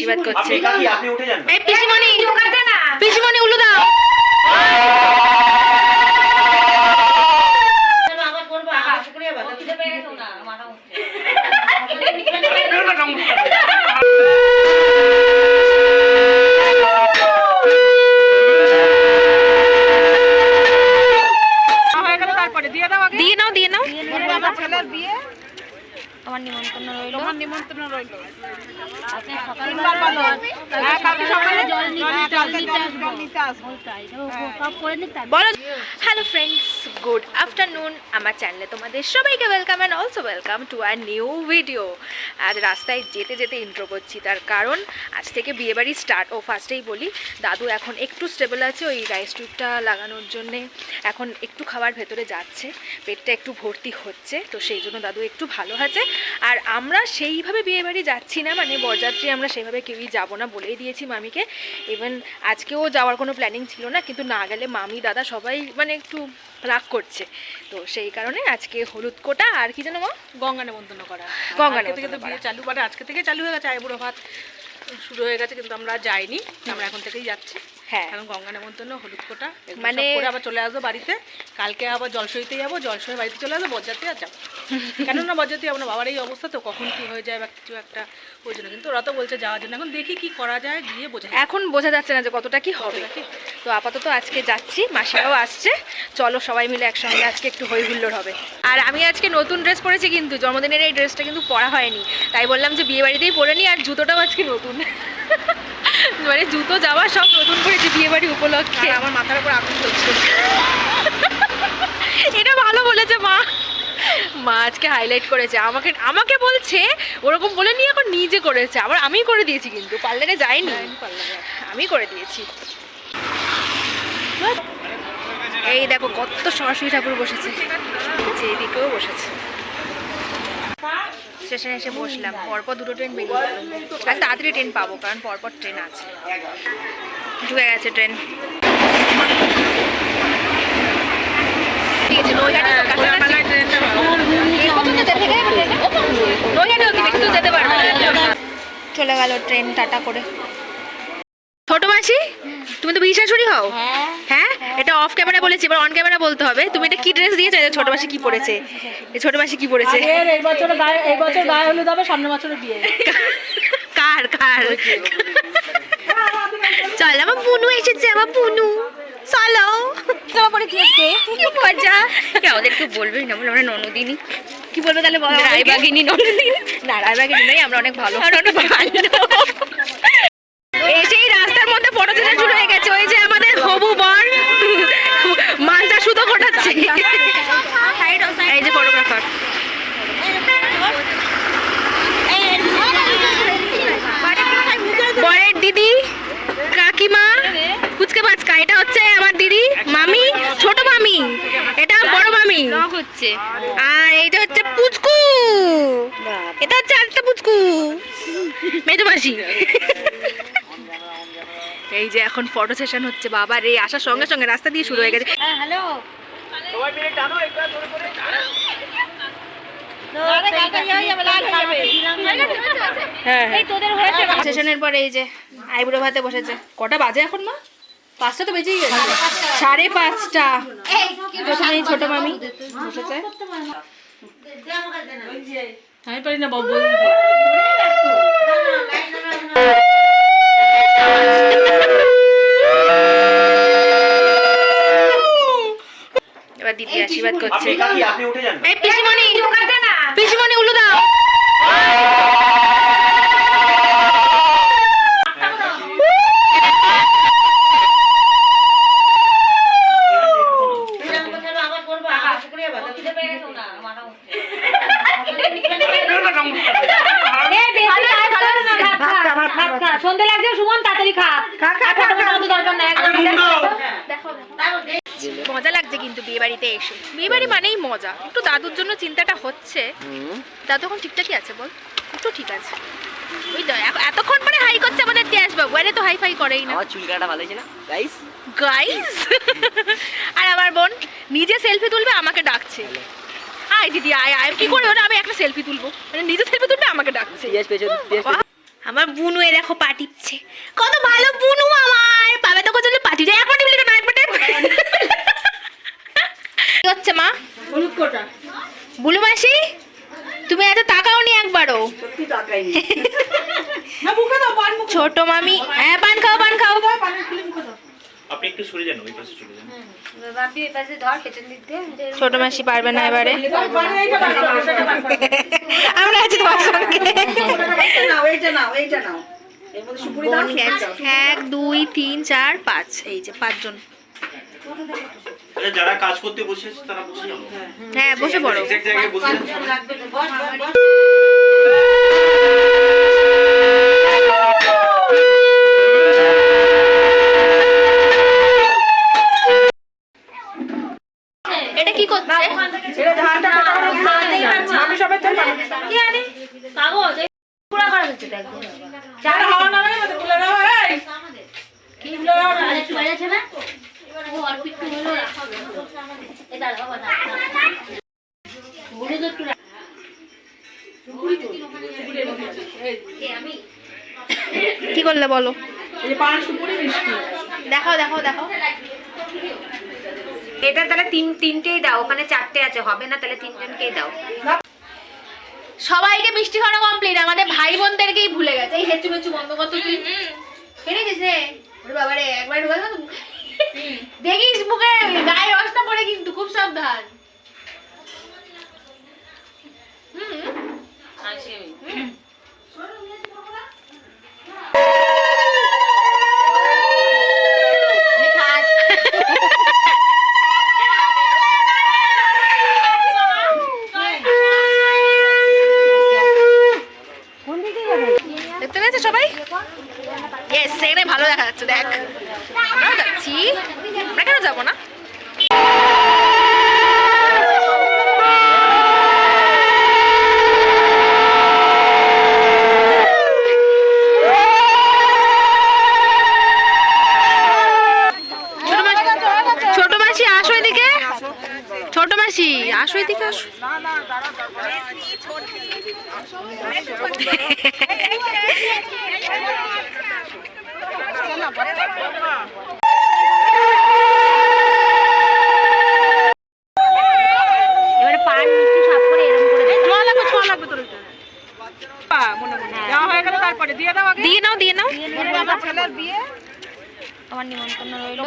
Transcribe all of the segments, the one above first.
আশীর্বাদ করছে। আপনি কাকি আপনি উঠে যান না। এই পিসিমণি পিসিমণি উলু দাও। তারপরে। দিয়ে দাও দিয়ে নাও দিয়ে নাও। আমার ছেলের বিয়ে। আমার নিমন্ত্রণ রইল। তোমার নিমন্ত্রণ রইল। আপনি বলো। হ্যাঁ সকালে জল নিতে আসব। জল নিতে আসব। বলো হ্যালো ফ্রেন্ডস গুড আফটারনুন আমার চ্যানেলে তোমাদের সবাইকে welcome and also welcome to our new video আজ রাস্তায় যেতে যেতে ইন্ট্রো করছি, তার কারণ আজ থেকে বিয়েবাড়ি স্টার্ট ও ফার্স্টেই বলি, দাদু এখন একটু স্টেবল আছে ওই রাইস টিউবটা লাগানোর জন্যে। এখন একটু খাবার ভেতরে যাচ্ছে, পেটটা একটু ভর্তি হচ্ছে, তো সেই জন্য দাদু একটু ভালো আছে। আর আমরা সেইভাবে বিয়েবাড়ি যাচ্ছি না মানে বরযাত্রী আমরা সেইভাবে কেউই যাব না বলেই দিয়েছি মামিকে। ইভেন আজকেও যাওয়ার কোনো প্ল্যানিং ছিল না, কিন্তু না গেলে মামি, দাদা সবাই মানে একটু রাগ করছে। তো সেই কারণে আজকে হলুদ কোটা আর কি জানো মা? গঙ্গা নেমন্তন্ন করা। গঙ্গা থেকে তো বিয়ে চালু মানে আজকে থেকে চালু হয়ে গেছে আইবুড়ো ভাত। শুরু হয়ে গেছে কিন্তু আমরা যাইনি আমরা এখন থেকেই যাচ্ছি। হ্যাঁ। এখন গঙ্গা নেমন্তন্ন হলুদ কোটা মানে- আবার চলে আসব বাড়িতে। কালকে আবার জলসইতে যাব জলসই বাড়িতে চলে আসব বরযাত্রী আর যাব। কেননা বরযাত্রী আমরা বাবার এই অবস্থা তো কখন কি হয়ে যায় বা কিছু একটা ওই জন্য। কিন্তু ওরা তো বলছে যাওয়ার জন্য। এখন দেখি কি করা যায় গিয়ে বোঝা যাবে। এখন বোঝা যাচ্ছে না যে কতটা কি হবে। তো আপাতত আজকে যাচ্ছি মাসিরাও আসছে। চলো সবাই মিলে একসঙ্গে আজকে একটু হই হুল্লোড় হবে। আর আমি আজকে নতুন ড্রেস পরেছি কিন্তু জন্মদিনের এই ড্রেসটা কিন্তু পরা হয়নি। তাই বললাম যে বিয়ে বাড়িতেই পরে নি আর জুতোটাও আজকে নতুন। মানে জুতো যাওয়া সব নতুন করেছি বিয়ে বাড়ি উপলক্ষে। আমার মাথার উপর আগুন চলছে এটা ভালো বলেছে মা। মা আজকে হাইলাইট করেছে। আমাকে আমাকে বলছে ওরকম বলে নিয়ে এখন নিজে করেছে। আবার আমিই করে দিয়েছি কিন্তু পার্লারে যাইনি আমি করে দিয়েছি। এই দেখো কত সরস্বতী ঠাকুর বসেছে। যে এদিকেও বসেছে। স্টেশনে এসে বসলাম পরপর দুটো ট্রেন বেরিয়ে গেল। আর তাড়াতাড়ি ট্রেন পাবো কারণ পরপর ট্রেন আছে। ঢুকে গেছে ট্রেন। চলে গেল ট্রেন টাটা করে। ছোট মাসি? তুমি তো বিশাশুড়ি হও? হ্যাঁ। এটা অফ ক্যামেরা বলেছি এবার অন ক্যামেরা বলতে হবে। তুমি এটা কি ড্রেস দিয়েছ? ছোট মাসি কি পরেছে? এই ছোট মাসি কি পরেছে? এই বছর গায়ে এই বছর গায়ে হলুদ হবে সামনের বছর বিয়ে। কার কার? চল আমার পুনু এসেছে আমার পুনু। চলো। তোমার পরে কি কি মজা? কে ওদেরকে বলবেই না বলে আমরা ননদিনী। কি বলব তাহলে বলো রায়বাগিনী ননদিনী। না রায়বাগিনী নয় আমরা অনেক ভালো। আমরা অনেক ভালো। মধ্যে শুরু হয়ে গেছে, ওই যে আমাদের হবু বর মালটা সুতো ফোটাচ্ছে এই যে ফটোগ্রাফার বরের দিদি, কাকিমা কুচকে বাচকা এটা হচ্ছে আমার দিদি, মামি, ছোট মামি, এটা বড় মামি। হচ্ছে আর এইটা হচ্ছে পুচকু। এটা হচ্ছে আরেকটা পুচকু। মেজো মাসি। এই যে এখন ফটো সেশন হচ্ছে বাবা রে আসার সঙ্গে সঙ্গে রাস্তা দিয়ে শুরু হয়ে গেছে হ্যালো সবাই মিলে টানো একটু জোরে করে হ্যাঁ এই তোদের হয়েছে সেশনের পরে এই যে আইবুড়ো ভাতে বসেছে কটা বাজে এখন মা পাঁচটা তো বেজেই গেছে সাড়ে পাঁচটা প্রথমে এই ছোট মামি বসেছে আমি পারি না বাবু দিদি আশীর্বাদ করছে। আপনি কাকি আপনি উঠে যান। না। এই পিসিমণি পিসিমণি উলু দাও সন্ধে লাগছে সুমন তাড়াতাড়ি খা খা খা খা দরকার নাই একদম মজা লাগছে বিয়ে বাড়িতে এসে। বিয়ে বাড়ি মানেই মজা। একটু দাদুর জন্য চিন্তাটা হচ্ছে। দাদু এখন ঠিকঠাকই আছে বল? একটু ঠিক আছে। ওই তো এতক্ষণ পরে হাই করছে আমাদের ত্যাস বাবু। আরে তো হাই ফাই করেই না। আমার চুল কাটা ভালো হয়েছে না? গাইস গাইস আর আমার বোন নিজে সেলফি তুলবে আমাকে ডাকছে। আয় দিদি আয় আয়। কি করে আমি একটা সেলফি তুলবো। মানে নিজে সেলফি তুলবে আমাকে ডাকছে। আমার বুনু এ দেখো পা টিপছে। কত ভালো বুনু আমার পাবে তো কোথাও পাটিটা একবার টিপলি কেন একবার টেপ কি হচ্ছে মা হলুদ কোটা বুলু মাসি তুমি এত তাকাও নি একবারও না মুখে দাও পান মুখে ছোট মামি। হ্যাঁ পান খাও পান খাও। আপনি একটু সরে যান ওই পাশে চলে যান। ছোট মাসি পারবে না এবারে। আমরা আছি তোমার সঙ্গে। এইটা নাও এইটা নাও এইটা নাও। এর মধ্যে সুপুরি দাও বোন গেছে। এক দুই তিন চার পাঁচ। এই যে পাঁচজন। আচ্ছা যারা কাজ করতে বসেছে তারা বসে যান হ্যাঁ বসে পড়ো। এটা কি করছে? এটা ধানটা দিতে আমি সবাই তো কি আনি কাগজ পুরা করা হচ্ছে দেখ। চার হাওয়া নামে মধ্যে খুলে দাও এই। কি দাও আর একটু বাইরে আছে না? ও অল্প একটু হলো এই দাঁড়া বাবা বলে তো একটু রাখ। এই। আমি? কি করলে বলো? দেখাও দেখাও দেখাও। এটা তাহলে তিন তিনটেই দাও ওখানে চারটে আছে হবে না তাহলে তিনজনকেই দাও। সবাইকে মিষ্টি খাওয়ানো কমপ্লিট আমাদের ভাই বোনদেরকেই ভুলে গেছে। এই হেচু মেচু বন্ধ কর তো তুই খেয়ে গেছিস রে। ওরে বাবারে একবার ঢুকে গেল দেখিস মুখে গায়ে রসটা পড়ে কিন্তু খুব সাবধান। দেখতে পেয়েছে সবাই ইয়েস সেখানে ভালো দেখা যাচ্ছে দেখ আমরাও যাচ্ছি আমরা কেন যাব না ছোট মাসি- ছোট মাসি আসো এদিকে ছোট মাসি আসো এদিকে আসো এবারে পান মিষ্টি সাফ করে এরকম করে দে ছোঁয়া লাগবে ছোঁয়া লাগবে তোর ওইটা আ, মনে মনে দেওয়া হয়ে গেলে তারপরে দিয়ে দাও আগে দিয়ে নাও দিয়ে নাও আমার ছেলের বিয়ে আমার নিমন্ত্রণ রইল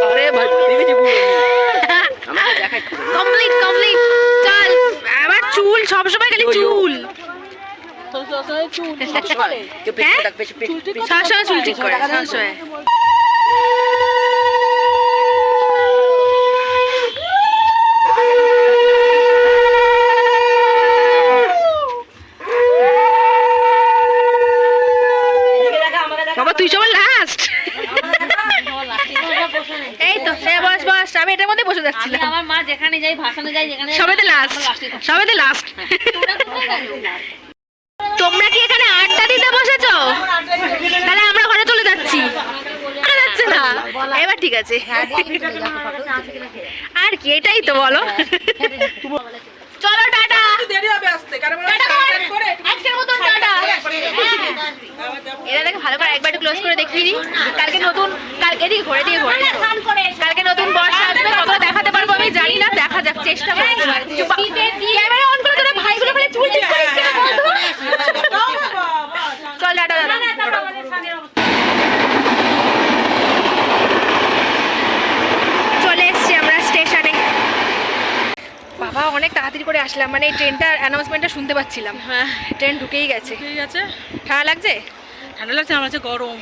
তোমার নিমন্ত্রণ কমপ্লিট কমপ্লিট। চল আবার চুল সব সময় খালি চুল। হ্যাঁ? সবসময় চুল ঠিক করে। সবসময় বাবা তুই সবার লাস্ট তো সে বস বস আমি এটার মধ্যে বসে যাচ্ছিলাম। আমার মা যেখানে যাই ভাষণে যাই যেখানে যাই, সবাইতে লাস্ট থাকে। সবাইতে লাস্ট তোমরা কি এখানে আড্ডা দিতে বসেছো? তাহলে আমরা ঘরে চলে যাচ্ছি। যাচ্ছে না। এবার ঠিক আছে। আর কি এটাই তো বলো। চলো টাটা। দেরি হবে আসতে কারণ টাটা করে আজকের মতন টাটা। একবারে এরা দেখে ভালো করে একবার ক্লোজ করে দেখিয়ে দিই। কালকে নতুন কালকে দিয়ে ঘরে দিয়ে ঘরে। কালকে নতুন বর্ষা আসবে কতটা দেখাতে পারব আমি জানি না দেখা যাক চেষ্টা করব। ক্যামেরা অন করে তোরা ভাইগুলো খালি চুল করিস চল টাটা দাদা চলে এসছি আমরা স্টেশনে বাবা অনেক তাড়াতাড়ি করে আসলাম। মানে এই ট্রেনটার অ্যানাউন্সমেন্টটা শুনতে পাচ্ছিলাম। হ্যাঁ। ট্রেন ঢুকেই গেছে। ঠিক আছে ঠান্ডা লাগছে? ঠান্ডা লাগছে আমার হচ্ছে গরম।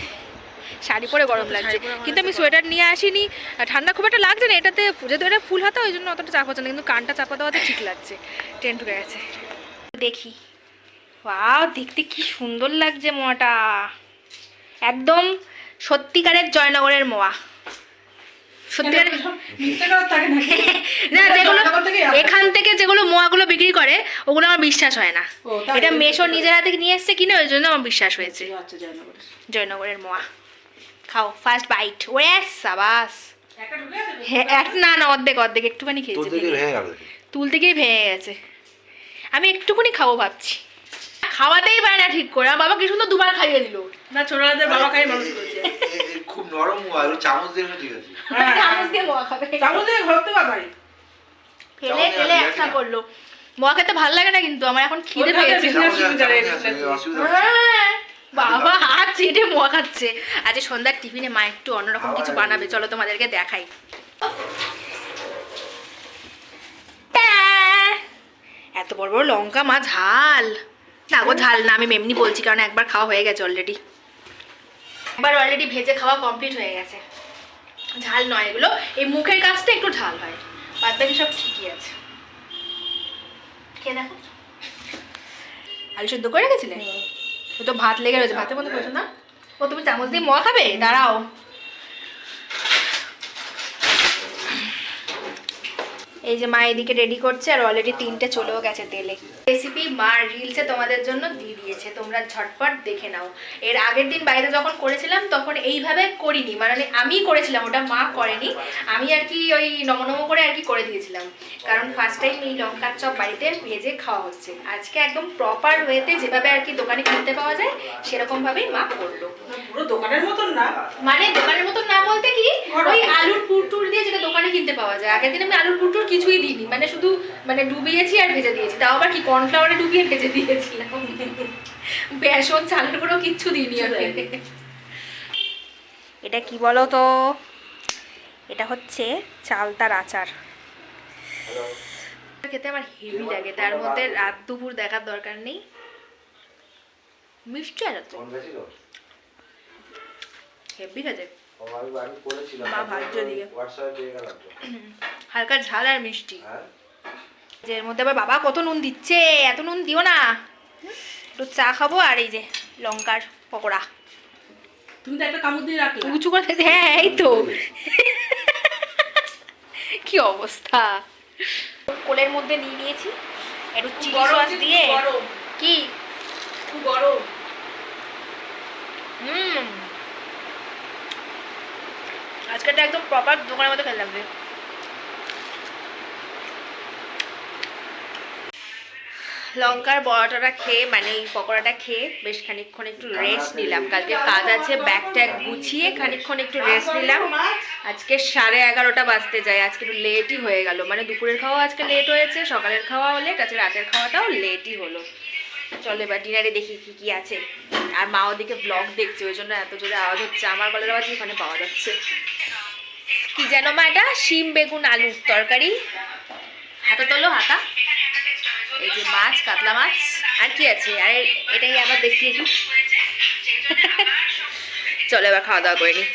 শাড়ি পরে গরম লাগছে। কিন্তু আমি সোয়েটার নিয়ে আসিনি। ঠান্ডা খুব একটা লাগছে না এটাতে যেহেতু এটা ফুল হাতা ওই জন্য অতটা চাপ হচ্ছে না কিন্তু কানটা চাপা দেওয়াতে ঠিক লাগছে। ট্রেন ঢুকে গেছে। দেখি। ওয়াও দেখতে কি সুন্দর লাগছে মোয়াটা। একদম সত্যিকারের জয়নগরের মোয়া। না যেগুলো। এখান থেকে যেগুলো মোয়াগুলো বিক্রি করে ওগুলো আমার বিশ্বাস হয় না। এটা মেশো নিজের হাতে নিয়ে এসছে কিনে ওই জন্য আমার বিশ্বাস হয়েছে। আচ্ছা জয়নগরের। জয়নগরের মোয়া। খাও ফার্স্ট বাইট ওরে সাবাস। হ্যাঁ এক না না অর্ধেক অর্ধেক একটুখানি খেয়েছে ভেঙে। তুলতে গিয়ে ভেঙে গেছে। আমি একটুকুনি খাব ভাবছি। খাওয়াতেই পারে না ঠিক করে। আমার বাবা কি সুন্দর দুবার খাইয়ে দিল। না ছোটদের বাবা খাই মানুষ করেছে। খুব নরম মোয়া চামচ দিয়ে ঠিক আছে। হ্যাঁ চামচ দিয়ে মোয়া খাবে। চামচ দিয়ে ঘরতে পারি ফেলে ফেলে একটা করল। মোয়া খেতে ভালো লাগে না কিন্তু আমার এখন খিদে পেয়েছে। হ্যাঁ, বাবা হাত চেটে মোয়া খাচ্ছে। আজ সন্ধ্যার টিফিনে মা একটু অন্যরকম কিছু বানাবে। চলো তোমাদেরকে দেখাই। এত বড় বড় লঙ্কা মা ঝাল। না গো ঝাল না আমি এমনি বলছি কারণ একবার খাওয়া হয়ে গেছে অলরেডি একবার অলরেডি ভেজে খাওয়া কমপ্লিট হয়ে গেছে। ঝাল নয় এগুলো। এই মুখের কাজটা একটু ঝাল হয়। বাদ বাকি সব ঠিকই আছে। খেয়ে দেখো। আলু সেদ্ধ করে রেখেছিলে? ও তো ভাত লেগে রয়েছে। ভাতের মধ্যে বলছো না? ও তুমি চামচ দিয়ে ম খাবে? দাঁড়াও। এই যে মা এদিকে রেডি করছে আর অলরেডি তিনটে চলেও গেছে তেলে। রেসিপি মা রিলসে তোমাদের জন্য দিয়ে দিয়েছে তোমরা ঝটপট দেখে নাও। এর আগের দিন বাইরে যখন করেছিলাম তখন এইভাবে করিনি মানে আমি করেছিলাম ওটা মা করেনি। আমি আর কি ওই নমনম করে আর কি করে দিয়েছিলাম। কারণ ফার্স্ট টাইম এই লঙ্কার চপ বাড়িতে ভেজে খাওয়া হচ্ছে। আজকে একদম প্রপার ওয়েতে যেভাবে আর কি দোকানে কিনতে পাওয়া যায় সেরকমভাবেই মা করল। পুরো দোকানের মতন না? মানে দোকানের মতো না বলতে কি ওই আলুর পুরটুর দিয়ে যেটা দোকানে কিনতে পাওয়া যায়। আগের দিন আমি আলুর পুরটুর কিছুই দিইনি। মানে শুধু মানে ডুবিয়েছি আর ভেজে দিয়েছি। তাও আবার কি কর্নফ্লাওয়ারে ডুবিয়ে ভেজে দিয়েছিলাম। বেসন চালের গুঁড়ো কিচ্ছু দিইনি আমি। এটা কি বলো তো এটা হচ্ছে চালতার আচার। খেতে আমার হেভি লাগে। তার মধ্যে রাত দুপুর দেখার দরকার নেই। মিষ্টি তো? হেভি করেছিলাম। মা ভাজ্য দিয়ে। হালকা ঝাল আর মিষ্টি। হ্যাঁ? যে এর মধ্যে আবার বাবা কত নুন দিচ্ছে এত নুন দিও না। একটু চা খাব আর এই যে লঙ্কার পকোড়া। তুমি তো একটা কামড় দিয়ে রাখলে। উঁচু করে হ্যাঁ এই তো। কি অবস্থা? কোলের মধ্যে নিয়ে নিয়েছি। একটু চিলি সস দিয়ে। কি? খুব গরম। হুম। আজকেটা একদম প্রপার দোকানের মতো খেলাম রে লঙ্কার বড়াটা খেয়ে মানে এই পকোড়াটা খেয়ে বেশ খানিকক্ষণ একটু রেস্ট নিলাম। কালকে কাজ আছে ব্যাগ ট্যাগ গুছিয়ে খানিকক্ষণ একটু রেস্ট নিলাম। আজকে সাড়ে এগারোটা বাজতে যায়, আজকে একটু লেটই হয়ে গেল। মানে দুপুরের খাওয়া আজকে লেট হয়েছে, সকালের খাওয়া লেট আছে রাতের খাওয়াটাও লেটই হলো। চলো এবার ডিনারে দেখি কি কি আছে। আর মা ওদিকে ব্লগ দেখছে, ওই জন্য এত জোরে আওয়াজ হচ্ছে। আমার গলার আওয়াজ ওখানে পাওয়া যাচ্ছে। কি যেন মা এটা? শিম বেগুন আলুর তরকারি। হাতে তোলো, হাতা। এই যে মাছ, কাতলা মাছ, আর কি আছে? আর, এটাই আবার দেখি একটু চলো এবার খাওয়া দাওয়া করে নিই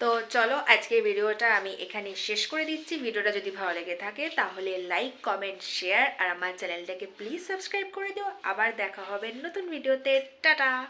তো চলো, আজকের ভিডিওটা আমি এখানে শেষ করে দিচ্ছি। ভিডিওটা যদি ভালো লেগে থাকে, তাহলে লাইক কমেন্ট শেয়ার আর আমার চ্যানেলটাকে প্লিজ সাবস্ক্রাইব করে দিও। আবার দেখা হবে নতুন ভিডিওতে। টাটা!